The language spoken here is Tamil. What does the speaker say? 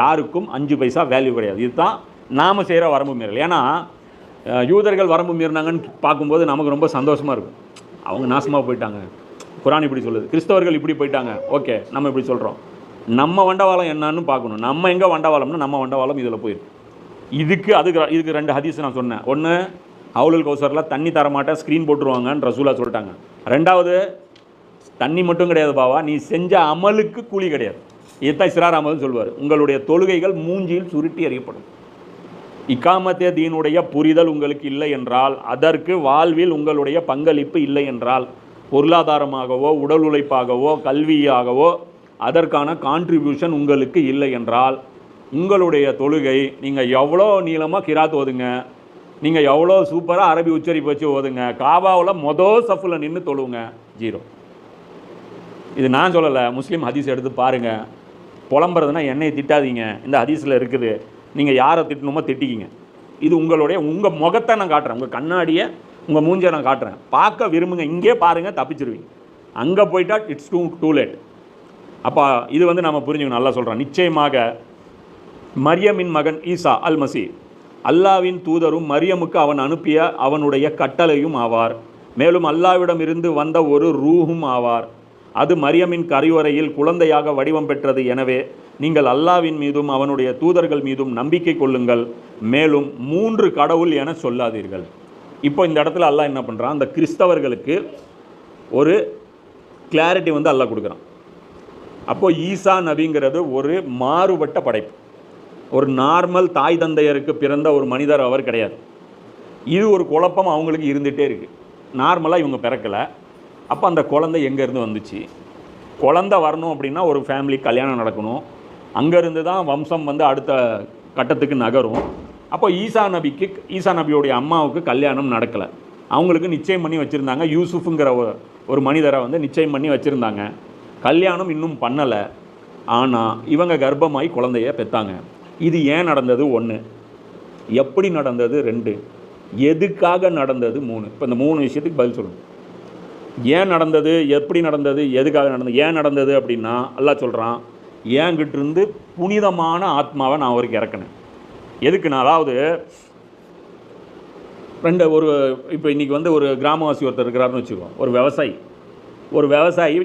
யாருக்கும் அஞ்சு பைசா வேல்யூ கிடையாது. இதுதான் நாம் செய்கிற வரம்பு மீறல். ஏன்னா யூதர்கள் வரம்பு மீறினாங்கன்னு பார்க்கும்போது நமக்கு ரொம்ப சந்தோஷமாக இருக்கும். அவங்க நாசமாக போயிட்டாங்க. குரான் இப்படி சொல்லுது. கிறிஸ்தவர்கள் இப்படி போயிட்டாங்க. ஓகே நம்ம இப்படி சொல்கிறோம் நம்ம வண்டவாளம் என்னன்னு பார்க்கணும். நம்ம எங்கே வண்டவாளம்னா நம்ம வண்டவாளம் இதில் போயிருக்கு. இதுக்கு அதுக்கு இதுக்கு ரெண்டு ஹதீஸ் நான் சொன்னேன். ஒன்று அவுலுல் கௌசரில் தண்ணி தரமாட்டேன் ஸ்க்ரீன் போட்டுருவாங்கன்னு ரசூலா சொல்லிட்டாங்க. ரெண்டாவது தண்ணி மட்டும் கிடையாது பாவா நீ செஞ்ச அமலுக்கு கூலி கிடையாது. இதுதான் சிறார் சொல்வார். உங்களுடைய தொழுகைகள் மூஞ்சியில் சுருட்டி அறியப்படும் இக்காமத்தே தீனுடைய புரிதல் உங்களுக்கு இல்லை என்றால் அதற்கு வாழ்வில் உங்களுடைய பங்களிப்பு இல்லை என்றால் பொருளாதாரமாகவோ உடல் உழைப்பாகவோ கல்வியாகவோ அதற்கான கான்ட்ரிபியூஷன் உங்களுக்கு இல்லை என்றால் உங்களுடைய தொழுகை நீங்கள் எவ்வளோ நீளமாக கிராத் ஓதுங்க நீங்கள் எவ்வளோ சூப்பராக அரபி உச்சரிப்பு வச்சு ஓதுங்க காபாவில் மொதல் சஃபில் நின்று தொழுவுங்க ஜீரோ. இது நான் சொல்லலை முஸ்லீம் ஹதீஸ் எடுத்து பாருங்கள் புலம்புறதுனா என்னை திட்டாதீங்க. இந்த ஹதீஸில் இருக்குது. நீங்கள் யாரை திட்டணுமோ திட்டிக்கிங்க. இது உங்களுடைய உங்கள் முகத்தை நான் காட்டுறேன். உங்கள் கண்ணாடியை உங்கள் மூஞ்சை நான் காட்டுறேன். பார்க்க விரும்புங்க. இங்கே பாருங்கள் தப்பிச்சிருவீங்க. அங்கே போயிட்டா இட்ஸ் டூ டூ லேட் அப்போ இது வந்து நம்ம புரிஞ்சுக்கணும். நல்லா சொல்கிறோம் நிச்சயமாக மரியமின் மகன் ஈசா அல் மசி அல்லாவின் தூதரும் மரியமுக்கு அவன் அனுப்பிய அவனுடைய கட்டளையும் ஆவார். மேலும் அல்லாவிடமிருந்து வந்த ஒரு ரூஹும் ஆவார். அது மரியமின் கரையோரையில் குழந்தையாக வடிவம் பெற்றது எனவே நீங்கள் அல்லாவின் மீதும் அவனுடைய தூதர்கள் மீதும் நம்பிக்கை கொள்ளுங்கள். மேலும் மூன்று கடவுள் என சொல்லாதீர்கள். இப்போ இந்த இடத்துல அல்லாஹ் என்ன பண்ணுறான் அந்த கிறிஸ்தவர்களுக்கு ஒரு கிளாரிட்டி வந்து அல்லாஹ் கொடுக்குறான். அப்போது ஈசா நபிங்கிறது ஒரு மாறுபட்ட படைப்பு. ஒரு நார்மல் தாய் தந்தையருக்கு பிறந்த ஒரு மனிதர் அவர் கிடையாது. இது ஒரு குழப்பம் அவங்களுக்கு இருந்துகிட்டே இருக்குது நார்மலாக இவங்க பிறக்கலை. அப்போ அந்த குழந்தை எங்கேருந்து வந்துச்சு? குழந்தை வரணும் அப்படின்னா ஒரு ஃபேமிலி கல்யாணம் நடக்கணும். அங்கேருந்து தான் வம்சம் வந்து அடுத்த கட்டத்துக்கு நகரும். அப்போ ஈசா நபிக்கு ஈசா நபியோடைய அம்மாவுக்கு கல்யாணம் நடக்கலை. அவங்களுக்கு நிச்சயம் பண்ணி வச்சுருந்தாங்க. யூசுஃபுங்கிற ஒரு மனிதரை வந்து நிச்சயம் பண்ணி வச்சுருந்தாங்க. கல்யாணம் இன்னும் பண்ணலை. ஆனால் இவங்க கர்ப்பமாகி குழந்தைய பெற்றாங்க இது ஏன் நடந்தது? ஒன்று எப்படி நடந்தது? ரெண்டு. எதுக்காக நடந்தது? மூணு. இப்போ இந்த மூணு விஷயத்துக்கு பதில் சொல்லணும் ஏன் நடந்தது எப்படி நடந்தது எதுக்காக நடந்தது ஏன் நடந்தது அப்படின்னா எல்லாம் சொல்கிறான் ஏங்கிட்டிருந்து புனிதமான ஆத்மாவை நான் அவருக்கு இறக்கினேன். எதுக்குன்னா அதாவது ரெண்டு ஒரு இப்போ இன்றைக்கி வந்து ஒரு கிராமவாசி ஒருத்தர் இருக்கிறாருன்னு வச்சுக்கோம் ஒரு விவசாயி. ஒரு விவசாயி